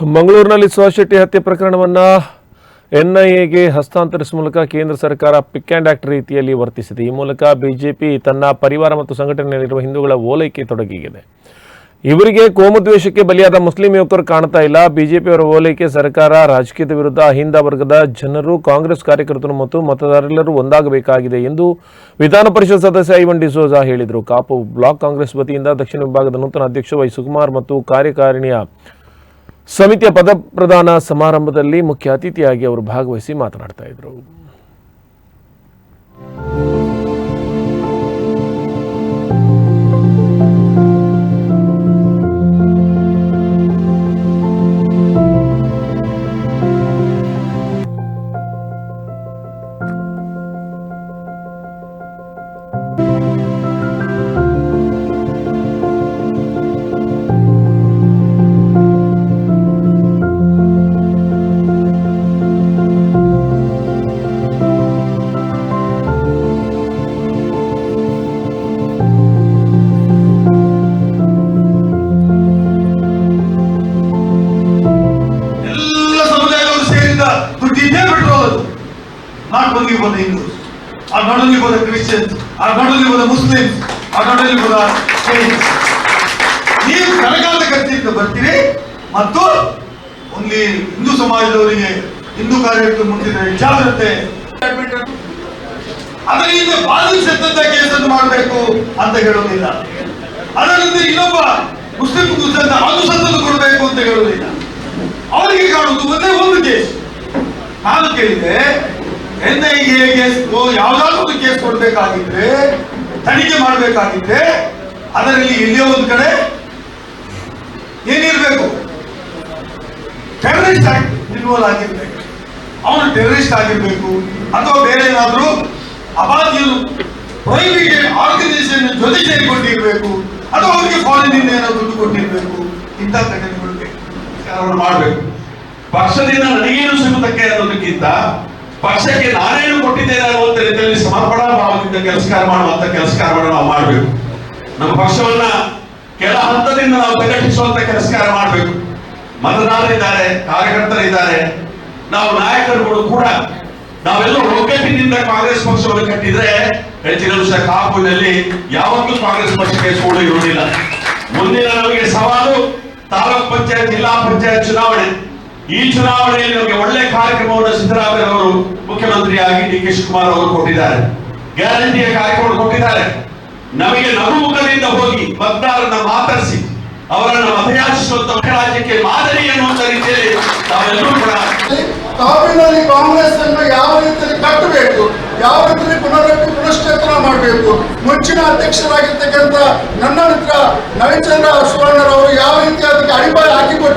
ಮಂಗಳೂರಿನಲ್ಲಿ ಸುಹಾಶೆಟ್ಟಿ ಹತ್ಯೆ ಪ್ರಕರಣವನ್ನು ಎನ್ಐಎಗೆ ಹಸ್ತಾಂತರಿಸುವ ಮೂಲಕ ಕೇಂದ್ರ ಸರ್ಕಾರ ಪಿಕ್ ಆ್ಯಂಡ್ ಆಕ್ಟ್ ರೀತಿಯಲ್ಲಿ ವರ್ತಿಸಿದೆ. ಈ ಮೂಲಕ ಬಿಜೆಪಿ ತನ್ನ ಪರಿವಾರ ಮತ್ತು ಸಂಘಟನೆಯಲ್ಲಿರುವ ಹಿಂದೂಗಳ ಓಲೈಕೆ ತೊಡಗಿದೆ. ಇವರಿಗೆ ಕೋಮದ್ವೇಷಕ್ಕೆ ಬಲಿಯಾದ ಮುಸ್ಲಿಂ ಯುವಕರು ಕಾಣ್ತಾ ಇಲ್ಲ. ಬಿಜೆಪಿಯವರ ಓಲೈಕೆ ಸರ್ಕಾರ ರಾಜಕೀಯದ ವಿರುದ್ಧ ಅಹಿಂದ ವರ್ಗದ ಜನರು, ಕಾಂಗ್ರೆಸ್ ಕಾರ್ಯಕರ್ತರು ಮತ್ತು ಮತದಾರರೆಲ್ಲರೂ ಒಂದಾಗಬೇಕಾಗಿದೆ ಎಂದು ವಿಧಾನ ಪರಿಷತ್ ಸದಸ್ಯ ಐವನ್ ಡಿಸೋಜಾ ಹೇಳಿದರು. ಕಾಪು ಬ್ಲಾಕ್ ಕಾಂಗ್ರೆಸ್ ವತಿಯಿಂದ ದಕ್ಷಿಣ ವಿಭಾಗದ ನೂತನ ಅಧ್ಯಕ್ಷ ವೈ ಸುಕುಮಾರ್ ಮತ್ತು ಕಾರ್ಯಕಾರಿಣಿಯ ಸಮಿತಿಯ ಪದಪ್ರದಾನ ಸಮಾರಂಭದಲ್ಲಿ ಮುಖ್ಯ ಅತಿಥಿಯಾಗಿ ಅವರು ಭಾಗವಹಿಸಿ ಮಾತನಾಡ್ತಾ ಇದ್ರು. Not only for the Hindus, or not only for the Christians, or not only for the Muslims, or not only for the Jains. ನೀವು ಕನಕಾಲ ಕತ್ತಿಯಿಂದ ಬರ್ತೀರಿ ಮತ್ತು ಓನ್ಲಿ ಹಿಂದೂ ಸಮಾಜದವರಿಗೆ ಹಿಂದೂ ಕಾರ್ಯಕ್ಕೆ ಮುಂದಿನ ಜಾಗ್ರತೆ. ಅದರಿಂದ ಬಾಧಿಸದಂತ ಕೇಸನ್ನು ಮಾಡಬೇಕು ಅಂತ ಹೇಳೋದಿಲ್ಲ ಅದರಿಂದ ಇನ್ನೊಬ್ಬ ಮುಸ್ಲಿಂ ಕುರಿತಂತ ಅನುಸಂಧಾನ ಕೊಡಬೇಕು ಅಂತ ಹೇಳೋದಿಲ್ಲ ಅವರಿಗೆ ಕಾಣುವುದು ಒಂದೇ ಒಂದು ಕೇಸ್ ನಾನು ಕೇಳಿದೆ ಎನ್ ಐ ಎ ಕೇಸ್ ಯಾವ್ದಾದ್ರು ಕೇಸ್ ಕೊಡ್ಬೇಕಾಗಿದ್ರೆ, ತನಿಖೆ ಮಾಡಬೇಕಾಗಿದ್ರೆ, ಅದರಲ್ಲಿ ಎಲ್ಲಿಯೋ ಒಂದು ಕಡೆ ಏನಿರ್ಬೇಕು? ಟೆರರಿಸ್ಟ್ ಆಗಿ ಇನ್ವಾಲ್ವ್ ಆಗಿರ್ಬೇಕು. ಅವನು ಟೆರರಿಸ್ಟ್ ಆಗಿರ್ಬೇಕು. ಅಥವಾ ಬೇರೆ ಏನಾದ್ರೂ ಅಪಾದಿಯರು ಪ್ರೈವೇಟ್ ಆರ್ಗನೈಸೇಷನ್ ಜೊತೆ ಸೇರಿಕೊಂಡಿರ್ಬೇಕು. ಅಥವಾ ಅವರಿಗೆ ಇಂದ ಏನೋ ದುಡ್ಡು ಕೊಟ್ಟಿರ್ಬೇಕು. ಇಂಥ ಘಟನೆಗಳು ಮಾಡಬೇಕು. ಪಕ್ಷದಿಂದ ನನಗೇನು ಸಿಗುತ್ತಕ್ಕೆ ಅನ್ನೋದಕ್ಕಿಂತ ಪಕ್ಷಕ್ಕೆ ನಾನೇನು ಕೊಟ್ಟಿದ್ದೇನೆ ಅನ್ನುವಂತ ರೀತಿಯಲ್ಲಿ ಸಮರ್ಪಣಾ ಭಾವದಿಂದ ಕೆಲಸ ಮಾಡುವಂತ ಕೆಲಸ ಕಾರ್ಯವನ್ನು ನಾವು ಮಾಡಬೇಕು. ನಮ್ಮ ಪಕ್ಷವನ್ನ ಕೆಲ ಹಂತದಿಂದ ನಾವು ಸಂಘಟಿಸುವಂತ ಕೆಲಸ ಕಾರ್ಯ ಮಾಡಬೇಕು. ಮತದಾರರಿದ್ದಾರೆ, ಕಾರ್ಯಕರ್ತರಿದ್ದಾರೆ. ನಾವು ನಾಯಕರುಗಳು ಕೂಡ ನಾವೆಲ್ಲ ಒಗ್ಗಟ್ಟಿನಿಂದ ಕಾಂಗ್ರೆಸ್ ಪಕ್ಷವನ್ನು ಕಟ್ಟಿದ್ರೆ ಹೆಚ್ಚಿನ ವರ್ಷ ಕಾಪುನಲ್ಲಿ ಯಾವತ್ತೂ ಕಾಂಗ್ರೆಸ್ ಪಕ್ಷಕ್ಕೆ ಸೋಲು ಇರುವುದಿಲ್ಲ. ಮುಂದಿನ ನಮಗೆ ಸವಾಲು ತಾಲೂಕ್ ಪಂಚಾಯತ್, ಜಿಲ್ಲಾ ಪಂಚಾಯತ್ ಚುನಾವಣೆ. ಈ ಚುನಾವಣೆಯಲ್ಲಿ ನಮಗೆ ಒಳ್ಳೆ ಕಾರ್ಯಕ್ರಮವನ್ನು ಸಿದ್ದರಾಮಯ್ಯ ಅವರು ಮುಖ್ಯಮಂತ್ರಿಯಾಗಿ ಡಿ ಕೆ ಶಿವಕುಮಾರ್ ಅವರು ಕೊಟ್ಟಿದ್ದಾರೆ. ಗ್ಯಾರಂಟಿಯ ಕಾರ್ಯಕ್ರಮ ಕೊಟ್ಟಿದ್ದಾರೆ. ನಮಗೆ ನಗುಮುಖದಿಂದ ಹೋಗಿ ಮತದಾರರನ್ನ ಮಾತರಿಸಿ, ಅವರನ್ನು ಮತಯಾಚಿಸುವಂತ ರಾಜ್ಯಕ್ಕೆ ಮಾದರಿ ಎನ್ನುವಂತ ರೀತಿಯಲ್ಲಿ ತಾವೆಲ್ಲರೂ ಕೂಡ ಕಾಪಿನಲ್ಲಿ ಕಾಂಗ್ರೆಸ್ ಅನ್ನು ಯಾವ ರೀತಿಯಲ್ಲಿ ಕಟ್ಟಬೇಕು, ಯಾವ ರೀತಿಯಲ್ಲಿ ಪುನರಪಿ ಪುನಶ್ಚೇತನ ಮಾಡಬೇಕು, ಮುಂಚಿನ ಅಧ್ಯಕ್ಷರಾಗಿರ್ತಕ್ಕಂಥ ನನ್ನ ಮಿತ್ರ ನವೀನ್ ಚಂದ್ರ ಸುವರ್ಣರವರು ಯಾವ ರೀತಿ ಅದಕ್ಕೆ ಅಡಿಪಾಯ ಹಾಕಿಕೊಟ್ಟು